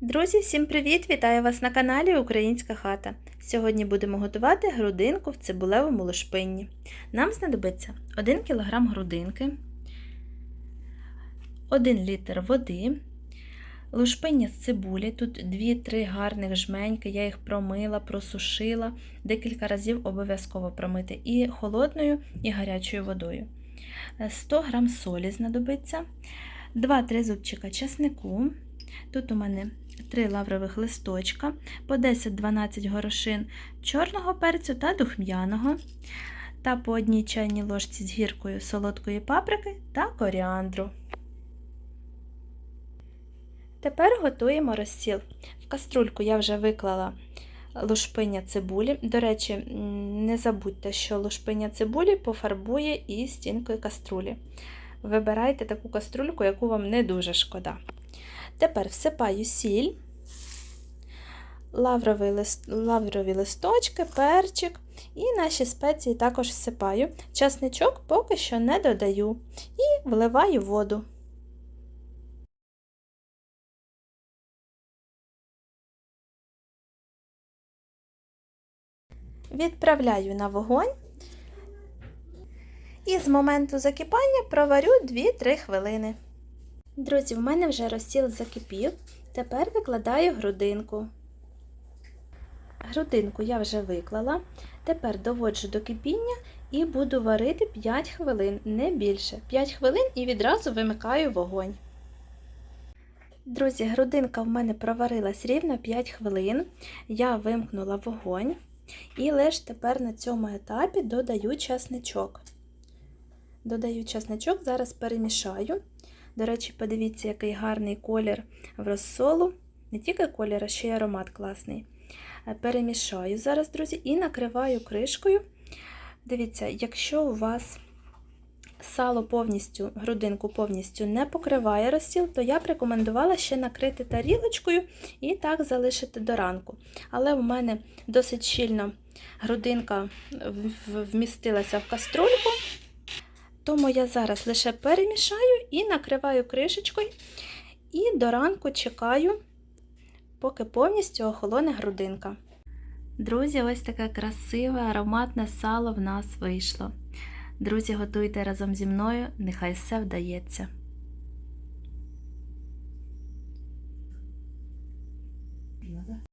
Друзі, всім привіт! Вітаю вас на каналі Українська хата. Сьогодні будемо готувати грудинку в цибулевому лушпинні. Нам знадобиться 1 кг грудинки, 1 літр води, лушпиння з цибулі, тут 2-3 гарних жменьки, я їх промила, просушила, декілька разів обов'язково промити і холодною, і гарячою водою. 100 г солі знадобиться, 2-3 зубчика чеснику. Тут у мене 3 лаврових листочка, по 10-12 горошин чорного перцю та духм'яного, та по одній чайній ложці з гіркою солодкої паприки та коріандру. Тепер готуємо розсіл. В каструльку я вже виклала лушпиня цибулі. До речі, не забудьте, що лушпиня цибулі пофарбує і стінкою каструлі. Вибирайте таку каструльку, яку вам не дуже шкода. Тепер всипаю сіль, лаврові, лист, лаврові листочки, перчик і наші спеції також всипаю. Часничок поки що не додаю і вливаю воду. Відправляю на вогонь і з моменту закипання проварю 2-3 хвилини. Друзі, в мене вже розсіл закипів. Тепер викладаю грудинку. Грудинку я вже виклала. Тепер доводжу до кипіння і буду варити 5 хвилин, не більше. 5 хвилин і відразу вимикаю вогонь. Друзі, грудинка в мене проварилась рівно 5 хвилин. Я вимкнула вогонь і лише тепер на цьому етапі додаю часничок. Додаю часничок, зараз перемішаю. До речі, подивіться, який гарний колір в розсолу. Не тільки колір, а ще й аромат класний. Перемішаю зараз, друзі, і накриваю кришкою. Дивіться, якщо у вас сало повністю, грудинку повністю не покриває розсіл, то я б рекомендувала ще накрити тарілочкою і так залишити до ранку. Але в мене досить щільно грудинка вмістилася в каструльку. Тому я зараз лише перемішаю і накриваю кришечкою, і до ранку чекаю, поки повністю охолоне грудинка. Друзі, ось таке красиве ароматне сало в нас вийшло. Друзі, готуйте разом зі мною, нехай все вдається.